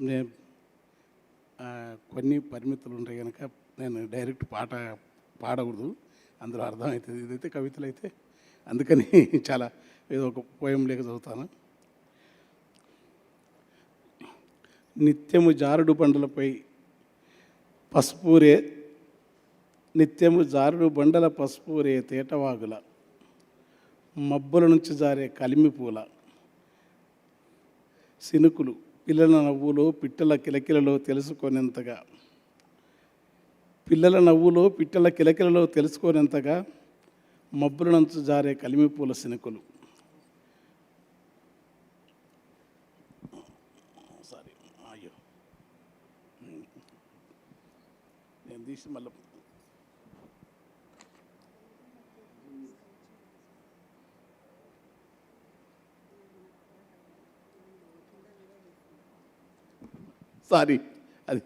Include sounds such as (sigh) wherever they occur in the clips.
నేను కొన్ని పరిమితులు ఉంటాయి కనుక నేను డైరెక్ట్ పాట పాడకూడదు. అందులో అర్థమవుతుంది. ఇదైతే కవితలు అయితే అందుకని (laughs) చాలా ఏదో ఒక పోయం లేక చదువుతాను. నిత్యము జారుడు బండలపై పసుపూరే నిత్యము జారుడు బండల పసుపూరే తేటవాగుల మబ్బుల నుంచి జారే కలిమి పూల సినుకులు పిల్లల నవ్వులో పిట్టల కిలకిలలో తెలుసుకొనేంతగా. పిల్లల నవ్వులో పిట్టల కిలకిలలో తెలుసుకొనేంతగా మబ్బులనంచు జారే కలిమిపూల పూల సారీ అయ్యో. నేను తీసి మళ్ళీ సారీ అది.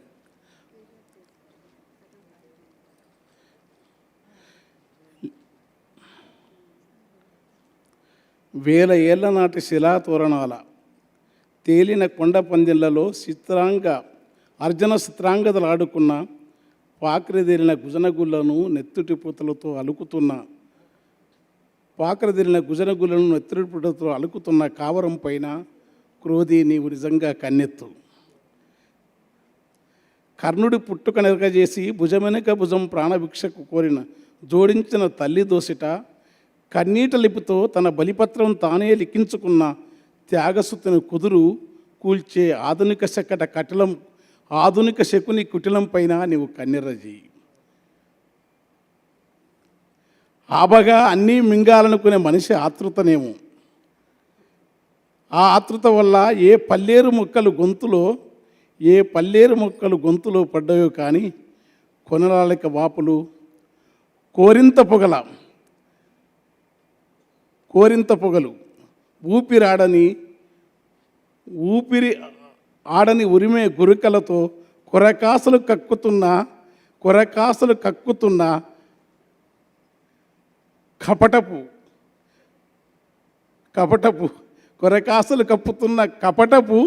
వేల ఏళ్ళ నాటి శిలాతోరణాల తేలిన కొండ పందిళ్ళలో చిత్రాంగ అర్జున చిత్రాంగదలు ఆడుకున్న పాకరిదిరిన గుజనగుళ్ళను నెత్తుటి పూతలతో అలుకుతున్న పాకరిదిరిన గుజనగుళ్ళను నెత్తుటి పూతలతో అలుకుతున్న కావరం పైన క్రోధి నీవు నిజంగా కన్నెత్తు. కర్ణుడి పుట్టుక నెరగజేసి భుజమెనక భుజం ప్రాణభిక్షకు కోరిన జోడించిన తల్లి దోసిట కన్నీట లిపితో తన బలిపత్రం తానే లిఖించుకున్న త్యాగసుతుని కుదురు కూల్చే ఆధునిక శకట కటిలం ఆధునిక శకుని కుటిలం పైన నీవు కన్నెర్రజేయి ఆబగా అన్నీ మింగాలనుకునే మనిషి ఆతృతనేమో ఆ ఆతృత వల్ల ఏ పల్లేరు మొక్కలు గొంతులో ఏ పల్లేరు మొక్కలు గొంతులో పడ్డాయో కానీ కొనరాలిక వాపులు కోరింత పొగల కోరింత పొగలు ఊపిరాడని ఊపిరి ఆడని ఉరిమే గురుకలతో కొరకాసులు కక్కుతున్న కొరకాసులు కక్కుతున్న కపటపు కపటపు కొరకాసులు కప్పుతున్న కపటపు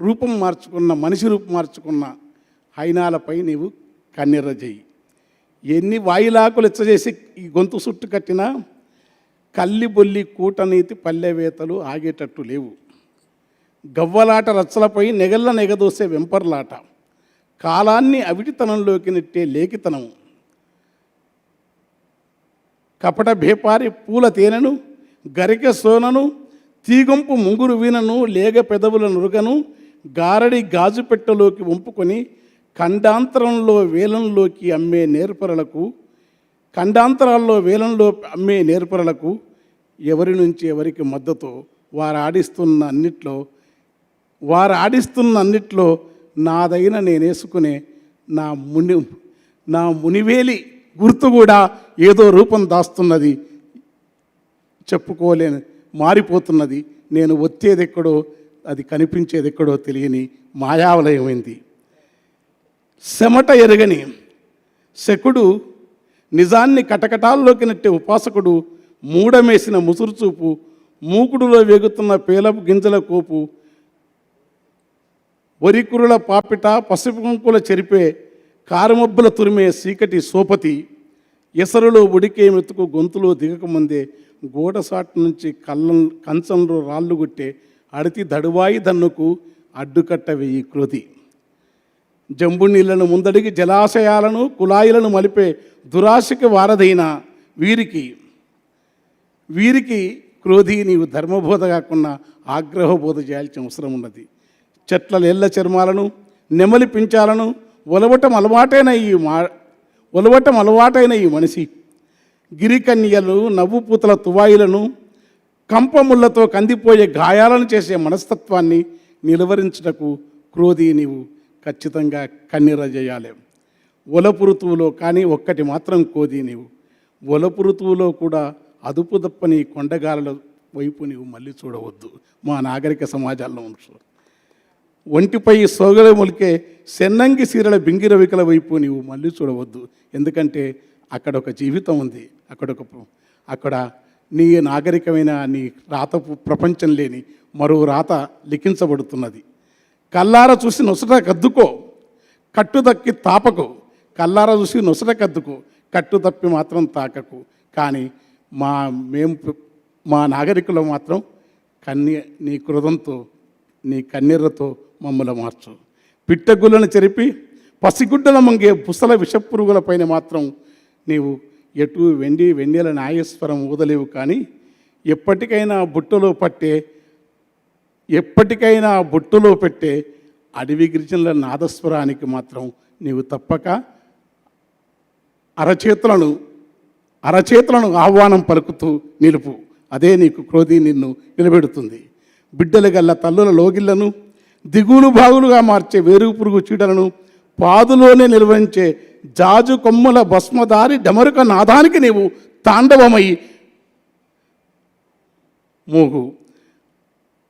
రూపం మార్చుకున్న మనిషి రూపం మార్చుకున్న హైనాలపై నీవు కన్నెర్ర చేయి ఎన్ని వాయిలాకులు ఇచ్చజేసి ఈ గొంతు సుట్టు కట్టినా కల్లి బొల్లి కూటనీతి పల్లెవేతలు ఆగేటట్టు లేవు. గవ్వలాట రచ్చలపై నెగల్ల నెగదోసే వెంపర్లాట. కాలాన్ని అవిటితనంలోకి నెట్టే లేఖితనం కపట భేపారి పూల తేనెను గరిక సోనను తీగొంపు ముంగురు వీనను లేగ పెదవుల నురుగను గారడి గాజు పెట్టెలోకి వంపుకొని ఖండాంతరంలో వేలంలోకి అమ్మే నేర్పరలకు ఖండాంతరాల్లో వేలంలో అమ్మే నేర్పరలకు ఎవరి నుంచి ఎవరికి మద్దతు? వారు ఆడిస్తున్న అన్నిట్లో వారు ఆడిస్తున్న అన్నిట్లో నాదైన నేనేసుకునే నా ముని నా మునివేలి గుర్తు కూడా ఏదో రూపం దాస్తున్నది చెప్పుకోలేని మారిపోతున్నది. నేను వచ్చేది ఎక్కడో అది కనిపించేది ఎక్కడో తెలియని మాయావలయమైంది. శమట ఎరగని శకుడు నిజాన్ని కటకటాల్లోకి నెట్టే ఉపాసకుడు మూడమేసిన ముసురుచూపు మూకుడులో వేగుతున్న పేలపు గింజల కోపు వరికురుల పాపిట పసుపు కుంకుల చెరిపే కారుమబ్బుల తురిమే సీకటి సోపతి ఎసరులో ఉడికే మెతుకు గొంతులో దిగకముందే గోడసాటు నుంచి కళ్ళం కంచంలో రాళ్ళు కొట్టే అడితి దడువాయి దన్నుకు అడ్డుకట్ట వెయ్యి కృతి. జంబు నీళ్ళను ముందడిగి జలాశయాలను కుళాయిలను మలిపే దురాశకి వారదైన వీరికి వీరికి క్రోధి నీవు ధర్మబోధ కాకుండా ఆగ్రహబోధ చేయాల్సిన అవసరం ఉన్నది. చెట్ల లేళ్ళ చర్మాలను నెమలి పించాలను ఒలవటం అలవాటైన ఈ మా ఒలవటం అలవాటైన ఈ మనిషి గిరికన్యలు నవ్వుపూతల తువాయిలను కంపముళ్ళతో కందిపోయే గాయాలను చేసే మనస్తత్వాన్ని నిలువరించుటకు క్రోధి నీవు ఖచ్చితంగా కన్నీర చేయాలి ఒలపు ఋతువులో కానీ ఒక్కటి మాత్రం కోది నీవు. ఒలపు ఋతువులో కూడా అదుపు తప్పని కొండగాలల వైపు నీవు మళ్ళీ చూడవద్దు. మా నాగరిక సమాజాల్లో ఉంచు ఒంటిపై సోగల మొలికే సెన్నంగి సీరల బింగిరవికల వైపు నీవు మళ్ళీ చూడవద్దు. ఎందుకంటే అక్కడ ఒక జీవితం ఉంది. అక్కడ ఒక అక్కడ నీ నాగరికమైన నీ రాత ప్రపంచం లేని మరో రాత లిఖించబడుతున్నది. కల్లార చూసి నొసట కద్దుకో కట్టు దక్కి తాపకు. కల్లార చూసి నొసట కద్దుకో కట్టు తప్పి మాత్రం తాకకు. కానీ మా మేము మా నాగరికులు మాత్రం కన్య నీ కృదంతో నీ కన్నీర్రతో మమ్మల్ని మార్చు. పిట్టగుళ్ళను చెరిపి పసిగుడ్డల మంగే పుసల విషపురుగులపైన మాత్రం నీవు ఎటు వెండి వెన్నెల నాగేశ్వరం ఊదలేవు కానీ ఎప్పటికైనా బుట్టలో పట్టే ఎప్పటికైనా బుట్టలో పెట్టే అడవి గిరిజనుల నాదస్వరానికి మాత్రం నీవు తప్పక అరచేతులను అరచేతులను ఆహ్వానం పలుకుతూ నిలుపు. అదే నీకు క్రోధి నిన్ను నిలబెడుతుంది. బిడ్డల గల్ల తల్లుల లోగిళ్ళను దిగులు బాగులుగా మార్చే వేరుగు పురుగు చీడలను పాదులోనే నిర్వహించే జాజు కొమ్ముల భస్మదారి డమరుక నాదానికి నీవు తాండవమై మోగు.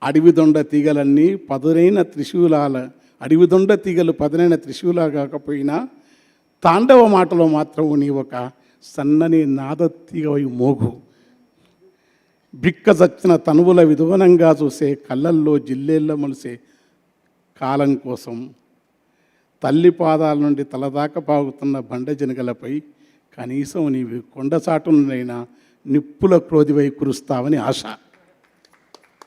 అడవి దొండ తీగలన్నీ పదునైన త్రిశూలాల అడవి దొండ తీగలు పదునైన త్రిశూలా కాకపోయినా తాండవ మాటలో మాత్రం నీ ఒక సన్నని నాద తీగవై మోగు. బిక్క చచ్చిన తనువుల విధవనంగా చూసే కళ్ళల్లో జిల్లేళ్ళ మొలిసే కాలం కోసం తల్లి పాదాల నుండి తలదాకా పాగుతున్న బండ జనగలపై కనీసం నీవి కొండచాటునైనా నిప్పుల క్రోధివై కురుస్తావని ఆశ.